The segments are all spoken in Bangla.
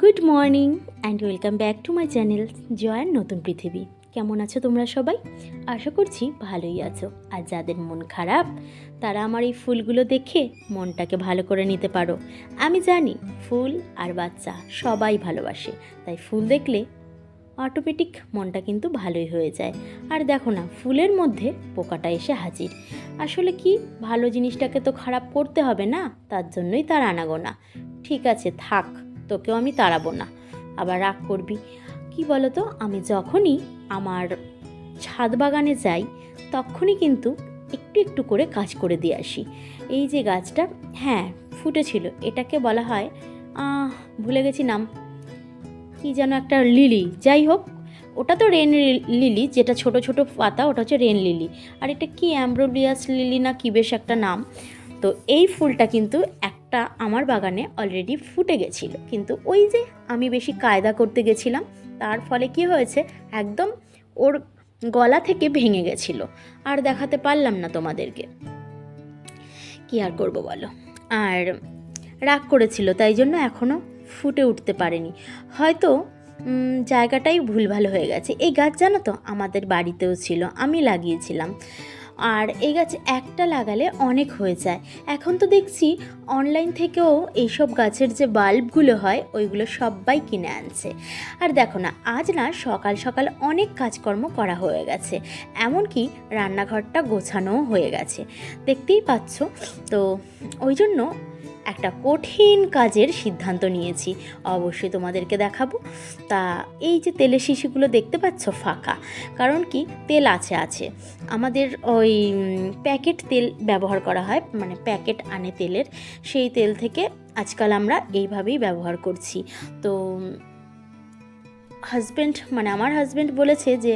Good morning and welcome back to my channel জয়ার নতুন পৃথিবী। কেমন আছো তোমরা সবাই? আশা করছি ভালোই আছো। আর যাদের মন খারাপ, তারা আমার এই ফুলগুলো দেখে মনটাকে ভালো করে নিতে পারো। আমি জানি ফুল আর বাচ্চা সবাই ভালোবাসে, তাই ফুল দেখলে অটোমেটিক মনটা কিন্তু ভালোই হয়ে যায়। আর দেখো না, ফুলের মধ্যে পোকাটা এসে হাজির। আসলে কি, ভালো জিনিসটাকে তো খারাপ করতে হবে না, তার জন্যই তার আনাগোনা। ঠিক আছে, থাক। তোকেও আমি তাড়াবো না। আবার রাগ করবি। কি বলতো, আমি যখনই আমার ছাদ বাগানে যাই, তখনই কিন্তু একটু একটু করে কাজ করে দিয়ে আসি। এই যে গাছটা হ্যাঁ ফুটেছিল। এটাকে বলা হয় ভুলে গেছি নাম। কি যেন একটা লিলি। যাই হোক, ওটা তো রেন লিলি, যেটা ছোট ছোট পাতা, ওটা হচ্ছে রেন লিলি। আর এটা কি অ্যাম্ব্রোলিয়াস লিলি না কি বেশ একটা নাম। তো এই ফুলটা কিন্তু একটা আমার বাগানে অলরেডি ফুটে গেছিল। কিন্তু ওই যে আমি বেশি কায়দা করতে গেছিলাম, তার ফলে কি হয়েছে? একদম ওর গলা থেকে ভেঙে গেছিল। আর দেখাতে পারলাম না তোমাদেরকে। কি আর করব বলো? আর রাগ করেছিল, তাই জন্য এখনও ফুটে উঠতে পারেনি। হয়তো জায়গাটাই ভুলভাল হয়ে গেছে। এই গাছ জানো তো, আমাদের বাড়িতেও ছিল, আমি লাগিয়েছিলাম। আর এই গাছ একটা লাগালে অনেক হয়ে যায়। এখন তো দেখছি অনলাইন থেকেও এইসব গাছের যে বাল্বগুলো হয়, ওইগুলো সবাই কিনে আনছে। আর দেখো না, আজ না সকাল সকাল অনেক কাজকর্ম করা হয়ে গেছে। এমনকি রান্নাঘরটা গোছানোও হয়ে গেছে। দেখতেই পাচ্ছ? তো ওই জন্য একটা কঠিন কাজের সিদ্ধান্ত নিয়েছি। অবশ্যই তোমাদেরকে দেখাবো। তা এই যে তেলের শিশিগুলো দেখতে পাচ্ছ ফাঁকা, কারণ কি? তেল আছে আছে। আমাদের ওই প্যাকেট তেল ব্যবহার করা হয় মানে প্যাকেট আনে তেলের। সেই তেল থেকে আজকাল আমরা এইভাবেই ব্যবহার করছি। তো হাজব্যান্ড মানে আমার হাজব্যান্ড বলেছে যে,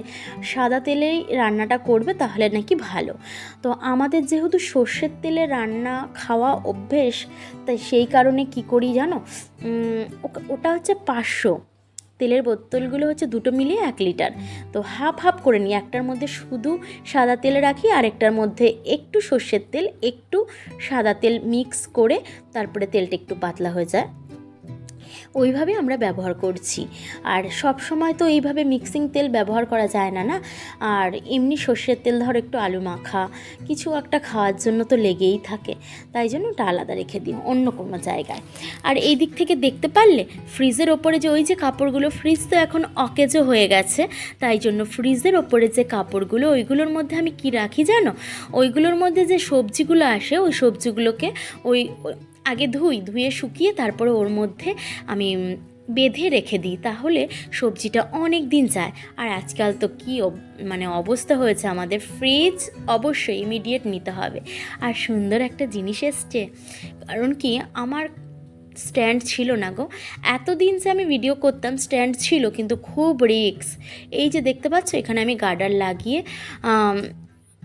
সাদা তেলেই রান্নাটা করবে তাহলে নাকি ভালো। তো আমাদের যেহেতু সর্ষের তেলে রান্না খাওয়া অভ্যেস, তাই সেই কারণে কি করি জানো? ওটা হচ্ছে পাঁচশো। তেলের বোতলগুলো হচ্ছে দুটো মিলিয়ে এক লিটার। তো হাফ হাফ করে নিই, একটার মধ্যে শুধু সাদা তেল রাখি, আর একটার মধ্যে একটু সর্ষের তেল, একটু সাদা তেল মিক্স করে তারপরে তেলটা একটু পাতলা হয়ে যায়। ওইভাবে আমরা ব্যবহার করছি। আর সব সময় তো এইভাবে মিক্সিং তেল ব্যবহার করা যায় না না? আর এমনি সর্ষের তেল ধর একটু আলু মাখা, কিছু একটা খাওয়ার জন্য তো লেগেই থাকে। তাই জন্য ওটা আলাদা রেখে দিই, অন্য কোনো জায়গায়। আর এই দিক থেকে দেখতে পারলে ফ্রিজের ওপরে যে ওই যে কাপড়গুলো ফ্রিজ তো এখন অকেজো হয়ে গেছে, তাই জন্য ফ্রিজের ওপরে যে কাপড়গুলো, ওইগুলোর মধ্যে আমি কি রাখি জানো? ওইগুলোর মধ্যে যে সবজিগুলো আসে, ওই সবজিগুলোকে ওই- আগে ধুই, ধুয়ে শুকিয়ে তারপরে ওর মধ্যে আমি বেঁধে রেখে দিই। তাহলে সবজিটা অনেক দিন যায়। আর আজকাল তো কী মানে অবস্থা হয়েছে আমাদের। ফ্রিজ অবশ্যই ইমিডিয়েট নিতে হবে। আর সুন্দর একটা জিনিস এসছে। কারণ কি আমার স্ট্যান্ড ছিল না গো। এতদিন যে আমি ভিডিও করতাম স্ট্যান্ড ছিল কিন্তু খুব রিক্স এই যে দেখতে পাচ্ছ, এখানে আমি গার্ডার লাগিয়ে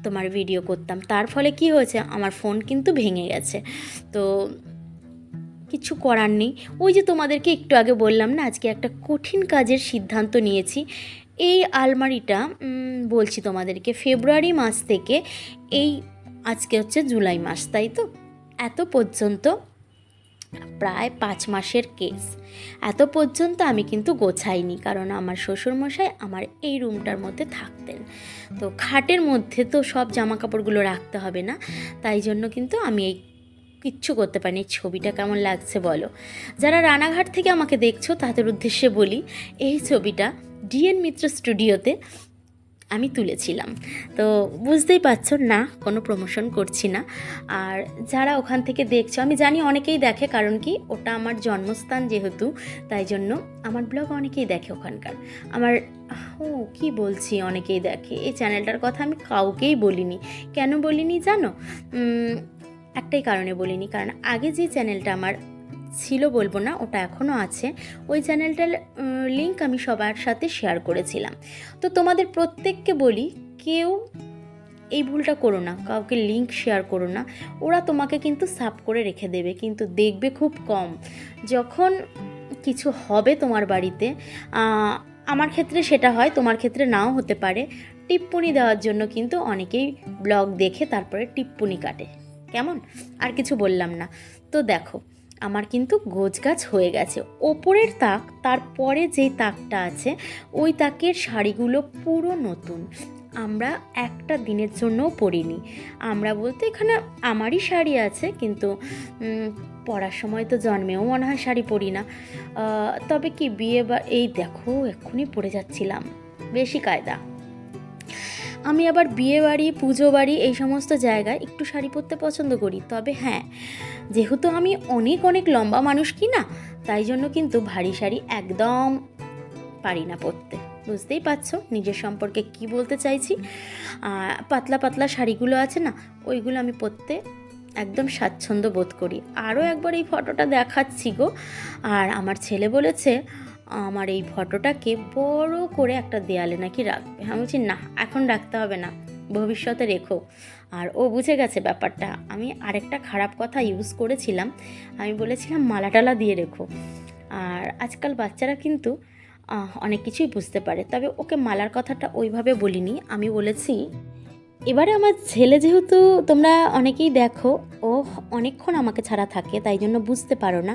তোমার ভিডিও করতাম। তার ফলে কি হয়েছে? আমার ফোন কিন্তু ভেঙে গেছে। তো কিছু করার নেই। ওই যে তোমাদেরকে একটু আগে বললাম না, আজকে একটা কঠিন কাজের সিদ্ধান্ত নিয়েছি। এই আলমারিটা বলছি তোমাদেরকে, ফেব্রুয়ারি মাস থেকে এই, আজকে হচ্ছে জুলাই মাস, তাই তো? এত পর্যন্ত প্রায় পাঁচ মাসের কেস। এত পর্যন্ত আমি কিন্তু গোছাইনি, কারণ আমার শ্বশুরমশাই আমার এই রুমটার মধ্যে থাকতেন। তো খাটের মধ্যে তো সব জামা কাপড়গুলো রাখতে হবে না, তাই জন্য কিন্তু আমি এই কিচ্ছু করতে পারিনি। ছবিটা কেমন লাগছে বলো? যারা রানাঘাট থেকে আমাকে দেখছ, তাদের উদ্দেশ্যে বলি, এই ছবিটা ডিএন মিত্র স্টুডিওতে আমি তুলেছিলাম। তো বুঝতেই পারছ, না, কোনো প্রমোশন করছি না। আর যারা ওখান থেকে দেখছ, আমি জানি অনেকেই দেখে, কারণ কি, ওটা আমার জন্মস্থান যেহেতু, তাই জন্য আমার ব্লগ অনেকেই দেখে ওখানকার। আমার ও কি বলছি, অনেকেই দেখে। এই চ্যানেলটার কথা আমি কাউকেই বলিনি। কেন বলিনি জানো? একটাই কারণে বলিনি। কারণ আগে যে চ্যানেলটা আমার ছিল বলব না, ওটা এখনও আছে। ওই চ্যানেলটার লিঙ্ক আমি সবার সাথে শেয়ার করেছিলাম। তো তোমাদের প্রত্যেককে বলি, কেউ এই ভুলটা করো না, কাউকে লিঙ্ক শেয়ার করো না। ওরা তোমাকে কিন্তু সাব করে রেখে দেবে, কিন্তু দেখবে খুব কম। যখন কিছু হবে তোমার বাড়িতে আমার ক্ষেত্রে সেটা হয়, তোমার ক্ষেত্রে নাও হতে পারে। টিপ্পনি দেওয়ার জন্য কিন্তু অনেকেই ব্লগ দেখে তারপরে টিপ্পনি কাটে। কেমন? আর কিছু বললাম না। তো দেখো, আমার কিন্তু গোছ গাছ হয়ে গেছে। ওপরের তাক, তারপরে যেই তাকটা আছে, ওই তাকের শাড়িগুলো পুরো নতুন। আমরা একটা দিনের জন্যও পরিনি। আমরা বলতে এখানে আমারই শাড়ি আছে, কিন্তু পরার সময় তো জন্মেও মনে হয় শাড়ি পরি না। তবে কি বিয়ে বা, এই দেখো, এক্ষুনি পরে যাচ্ছিলাম। বেশি কায়দা। আমি আবার বিয়ে বাড়ি, পুজো বাড়ি এই সমস্ত জায়গায় একটু শাড়ি পরতে পছন্দ করি। তবে হ্যাঁ যেহেতু আমি অনেক অনেক লম্বা মানুষ কি না, তাই জন্য কিন্তু ভারী শাড়ি একদম পারি না পরতে। বুঝতেই পারছ নিজের সম্পর্কে কি বলতে চাইছি? পাতলা পাতলা শাড়িগুলো আছে না, ওইগুলো আমি পরতে একদম স্বাচ্ছন্দ্য বোধ করি। আরও একবার এই ফটোটা দেখাচ্ছি গো। আর আমার ছেলে বলেছে আমার এই ফটোটাকে বড় করে একটা দেয়ালে নাকি রাখবে। আমি বলছি, না, এখন রাখতে হবে না, ভবিষ্যতে রেখো। আর ও বুঝে গেছে ব্যাপারটা। আমি আরেকটা খারাপ কথা ইউজ করেছিলাম। আমি বলেছিলাম মালা টালা দিয়ে রেখো। আর আজকাল বাচ্চারা কিন্তু অনেক কিছুই বুঝতে পারে। তবে ওকে মালার কথাটা ওইভাবে বলিনি। আমি বলেছি এবারে আমার ছেলে যেহেতু তোমরা অনেকেই দেখো, ও অনেকক্ষণ আমাকে ছাড়া থাকে, তাই জন্য বুঝতে পারো না।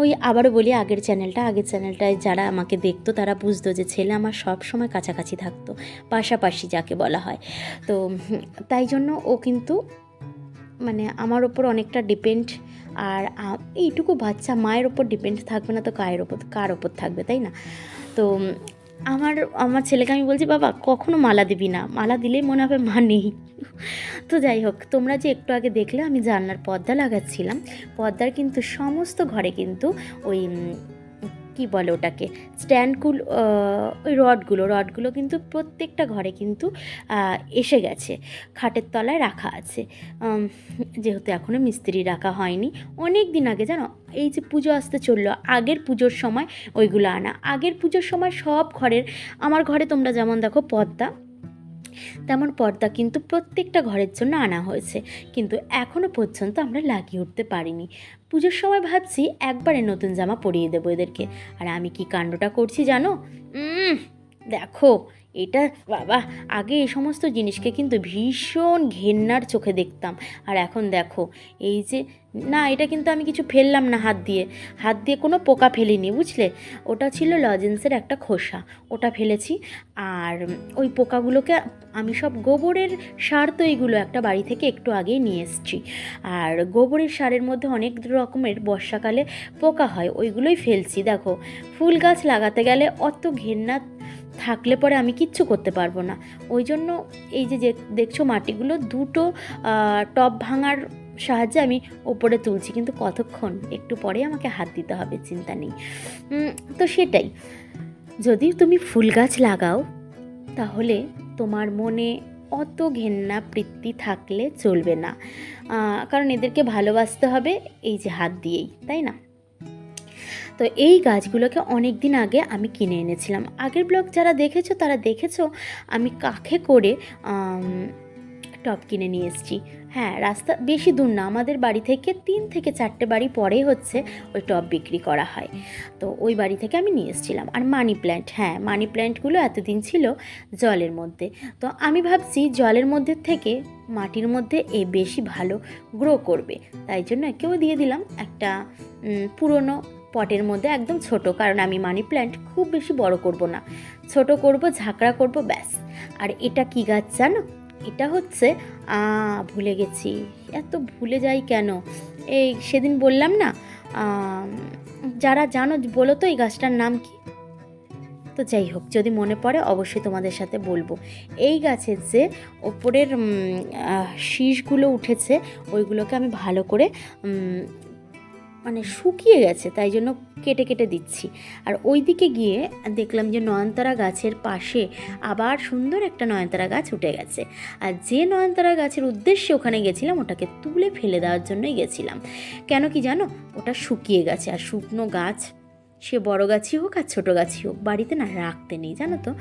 ওই আবারও বলি, আগের চ্যানেলটা, আগের চ্যানেলটায় যারা আমাকে দেখতো, তারা বুঝতো যে ছেলে আমার সব সময় কাছাকাছি থাকতো, পাশাপাশি যাকে বলা হয়। তো তাই জন্য ও কিন্তু মানে আমার ওপর অনেকটা ডিপেন্ড আর এইটুকু বাচ্চা মায়ের ওপর ডিপেন্ড থাকবে না তো কায়ের ওপর, কার ওপর থাকবে, তাই না? তো আমার আমার ছেলেকে আমি বলছি, বাবা, কখনো মালা দিবি না। মালা দিলে মনে হবে মা নেই। তো যাই হোক, তোমরা যে একটু আগে দেখলে, আমি জানলার পর্দা লাগাচ্ছিলাম। পর্দার কিন্তু সমস্ত ঘরে কিন্তু ওই কি বলে ওটাকে? স্ট্যান্ডগুলো ওই রডগুলো রডগুলো কিন্তু প্রত্যেকটা ঘরে কিন্তু এসে গেছে। খাটের তলায় রাখা আছে। যেহেতু এখনও মিস্ত্রি রাখা হয়নি অনেক দিন আগে জানো, এই যে পুজো আসতে চলল, আগের পুজোর সময় ওইগুলো আনা। আগের পুজোর সময় সব ঘরের, আমার ঘরে তোমরা যেমন দেখো পর্দা তেমন পর্দা কিন্তু প্রত্যেকটা ঘরের জন্য আনা হয়েছে, কিন্তু এখনও পর্যন্ত আমরা লাগিয়ে উঠতে পারিনি। পুজোর সময় ভাবছি একবারে নতুন জামা পরিয়ে দেবো এদেরকে। আর আমি কি কাণ্ডটা করছি জানো? দেখো এটা বাবা, আগে এই সমস্ত জিনিসকে কিন্তু ভীষণ ঘেন্নার চোখে দেখতাম। আর এখন দেখো, এই যে, না, এটা কিন্তু আমি কিছু ফেললাম না হাত দিয়ে। হাত দিয়ে কোনো পোকা ফেলিনি, বুঝলে? ওটা ছিল লজেন্সের একটা খোসা, ওটা ফেলেছি। আর ওই পোকাগুলোকে আমি সব গোবরের সার তো এইগুলো একটা বাড়ি থেকে একটু আগেই নিয়ে এসেছি। আর গোবরের সারের মধ্যে অনেক রকমের বর্ষাকালে পোকা হয়, ওইগুলোই ফেলছি। দেখো, ফুল গাছ লাগাতে গেলে অত ঘেন্না থাকলে পরে আমি কিচ্ছু করতে পারব না। ওই জন্য এই যে দেখছ মাটিগুলো, দুটো টব ভাঙার সাহায্যে আমি ওপরে তুলছি। কিন্তু কতক্ষণ? একটু পরে আমাকে হাত দিতে হবে, চিন্তা নেই। তো সেটাই। যদি তুমি ফুল গাছ লাগাও, তাহলে তোমার মনে অত ঘেন্না বৃত্তি থাকলে চলবে না। কারণ এদেরকে ভালোবাসতে হবে এই যে হাত দিয়েই, তাই না? তো এই গাছগুলোকে অনেক দিন আগে আমি কিনে এনেছিলাম। আগের ব্লগ যারা দেখেছ, তারা দেখেছ, আমি কাখে করে টব কিনে নিয়ে এসেছি। হ্যাঁ রাস্তা বেশি দূর না, আমাদের বাড়ি থেকে তিন থেকে চারটে বাড়ি পরেই হচ্ছে ওই টব বিক্রি করা হয়। তো ওই বাড়ি থেকে আমি নিয়ে এসেছিলাম। আর মানি প্ল্যান্ট হ্যাঁ মানি প্ল্যান্টগুলো এতদিন ছিল জলের মধ্যে। তো আমি ভাবছি জলের মধ্যে থেকে মাটির মধ্যে এ বেশি ভালো গ্রো করবে। তাই জন্য একেও দিয়ে দিলাম একটা পুরনো পটের মধ্যে একদম ছোট, কারণ আমি মানি প্ল্যান্ট খুব বেশি বড় করব না। ছোট করব, ঝাঁকড়া করব, ব্যাস। আর এটা কি গাছ জানো? এটা হচ্ছে, আ, ভুলে গেছি। এত ভুলে যাই কেন? এই সেদিন বললাম না যারা জানো বলো তো এই গাছটার নাম কি? তো যাই হোক, যদি মনে পড়ে অবশ্যই তোমাদের সাথে বলব। এই গাছের যে ওপরের শীষগুলো উঠেছে, ওইগুলোকে আমি ভালো করে মানে শুকিয়ে গেছে, তাই জন্য কেটে কেটে দিচ্ছি। আর ওই দিকে গিয়ে দেখলাম যে নয়নতারা গাছের পাশে আবার সুন্দর একটা নয়নতারা গাছ উঠে গেছে। আর যে নয়নতারা গাছের উদ্দেশ্যে ওখানে গেছিলাম, ওটাকে তুলে ফেলে দেওয়ার জন্যই গেছিলাম। কেন কি জানো? ওটা শুকিয়ে গেছে, আর শুকনো গাছ, সে বড় গাছই হোক আর ছোটো গাছই হোক, বাড়িতে না রাখতে নেই, জানো তো?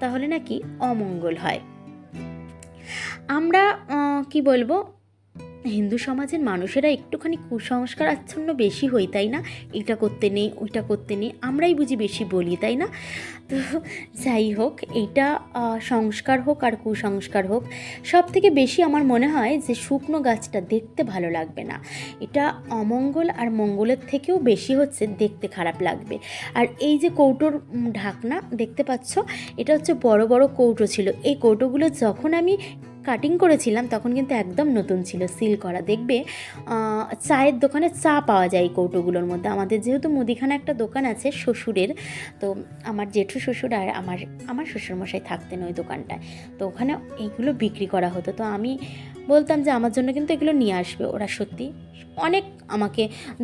তাহলে নাকি অমঙ্গল হয়। আমরা কি বলব? হিন্দু সমাজের মানুষেরা একটুখানি কুসংস্কার আচ্ছন্ন বেশি হই, তাই না? এটা করতে নেই, ওইটা করতে নেই, আমরাই বুঝি বেশি বলি, তাই না? তো যাই হোক, এটা সংস্কার হোক আর কুসংস্কার হোক সব থেকে বেশি আমার মনে হয় যে শুকনো গাছটা দেখতে ভালো লাগবে না। এটা অমঙ্গল আর মঙ্গলের থেকেও বেশি হচ্ছে দেখতে খারাপ লাগবে। আর এই যে কৌটোর ঢাকনা, দেখতে পাচ্ছ? এটা হচ্ছে বড় বড় কৌটো ছিল। এই কৌটোগুলো যখন আমি কাটিং করেছিলাম, তখন কিন্তু একদম নতুন ছিল সিল করা। দেখবে চায়ের দোকানে চা পাওয়া যায় এই কৌটোগুলোর মধ্যে। আমাদের যেহেতু মুদিখানা একটা দোকান আছে শ্বশুরের, তো আমার জেঠু শ্বশুর আর আমার আমার শ্বশুরমশাই থাকতেন ওই দোকানটায়। তো ওখানে এইগুলো বিক্রি করা হতো। তো আমি বলতাম যে, আমার জন্য কিন্তু এগুলো নিয়ে আসবে। ওরা সত্যি অনেক আমাকে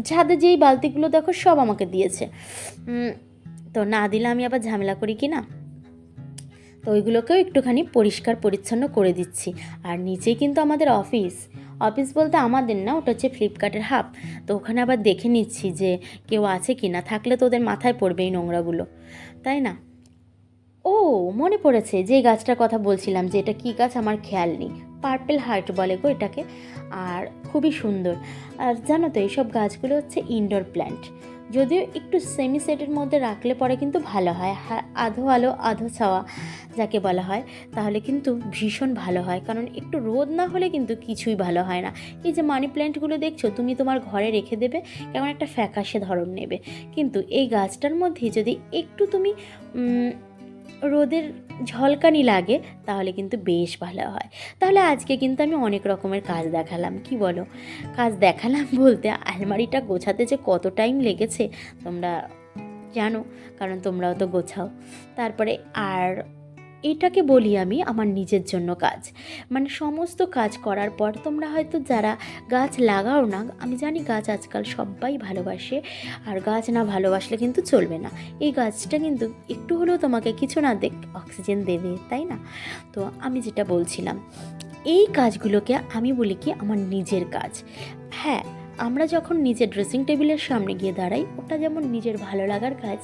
ছাদে যেই বালতিগুলো দেখো সব আমাকে দিয়েছে। তো না দিলে আমি আবার ঝামেলা করি কি না? তো ওইগুলোকেও একটুখানি পরিষ্কার, পরিচ্ছন্ন করে দিচ্ছি। আর নিচেই কিন্তু আমাদের অফিস। অফিস বলতে আমাদের না, ওটা হচ্ছে ফ্লিপকার্টের হাব। তো ওখানে আবার দেখে নিচ্ছি যে কেউ আছে কি না, থাকলে তো ওদের মাথায় পড়বে এই নোংরাগুলো। তাই না? ও, মনে পড়েছে যে গাছটার কথা বলছিলাম যে এটা কী গাছ আমার খেয়াল নেই। পার্পেল হার্ট বলে গো এটাকে। আর খুবই সুন্দর। আর জানো তো, এইসব গাছগুলো হচ্ছে ইনডোর প্ল্যান্ট যদিও একটু সেমি সেটের মধ্যে রাখলে পরে কিন্তু ভালো হয়। আধো আলো, আধো ছাওয়া যাকে বলা হয়, তাহলে কিন্তু ভীষণ ভালো হয়। কারণ একটু রোদ না হলে কিন্তু কিছুই ভালো হয় না। এই যে মানি প্ল্যান্টগুলো দেখছ, তুমি তোমার ঘরে রেখে দেবে, কেমন একটা ফ্যাকাশে ধরন নেবে। কিন্তু এই গাছটার মধ্যে যদি একটু তুমি রোদের ঝলকানি লাগে, তাহলে কিন্তু বেশ ভালো হয়। তাহলে আজকে কিন্তু আমি অনেক রকমের কাজ দেখালাম, কি বলো? কাজ দেখালাম বলতে আলমারিটা গোছাতে যে কত টাইম লেগেছে, তোমরা জানো, কারণ তোমরাও তো গোছাও। তারপরে আর এটাকে বলি আমি আমার নিজের জন্য কাজ। মানে সমস্ত কাজ করার পর তোমরা হয়তো যারা গাছ লাগাও না, আমি জানি গাছ আজকাল সবাই ভালোবাসে আর গাছ না ভালোবাসলে কিন্তু চলবে না। এই গাছটা কিন্তু একটু হলেও তোমাকে কিছু না দেখ, অক্সিজেন দেবে, তাই না? তো আমি যেটা বলছিলাম, এই কাজগুলোকে আমি বলি কি আমার নিজের কাজ। হ্যাঁ আমরা যখন নিজের ড্রেসিং টেবিলের সামনে গিয়ে দাঁড়াই, ওটা যেমন নিজের ভালো লাগার কাজ,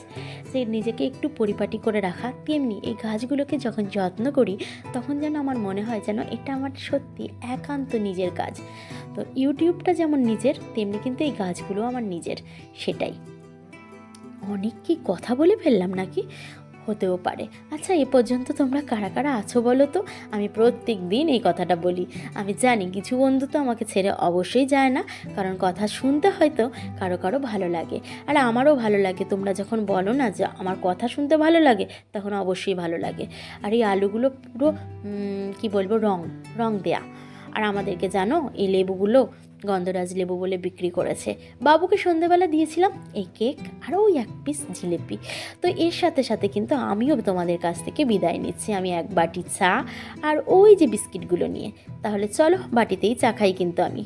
যে নিজেকে একটু পরিপাটি করে রাখা, তেমনি এই গাছগুলোকে যখন যত্ন করি, তখন যেন আমার মনে হয় যেন এটা আমার সত্যি একান্ত নিজের কাজ। তো ইউটিউবটা যেমন নিজের, তেমনি কিন্তু এই গাছগুলো আমার নিজের, সেটাই। অনেক কি কথা বলে ফেললাম নাকি? হতেও পারে। আচ্ছা এ পর্যন্ত তোমরা কারা কারা আছো বলো তো? আমি প্রত্যেক দিন এই কথাটা বলি। আমি জানি কিছু বন্ধু তো আমাকে ছেড়ে অবশ্যই যায় না, কারণ কথা শুনতে হয়তো কারও কারও ভালো লাগে। আর আমারও ভালো লাগে, তোমরা যখন বলো না যে আমার কথা শুনতে ভালো লাগে, তখন অবশ্যই ভালো লাগে। আর এই আলুগুলো পুরো কি বলব, রং রং দেয়া। আর আমাদেরকে জানো, এই লেবুগুলো গন্ধরাজ লেবু বলে বিক্রি করেছে। বাবুকে সন্ধেবেলা দিয়েছিলাম এই কেক আর ওই এক পিস জিলিপি। তো এর সাথে সাথে কিন্তু আমিও তোমাদের কাছ থেকে বিদায় নিচ্ছি। আমি এক বাটি চা আর ওই যে বিস্কিটগুলো নিয়ে। তাহলে চলো বাটিতেই চা খাই কিন্তু আমি।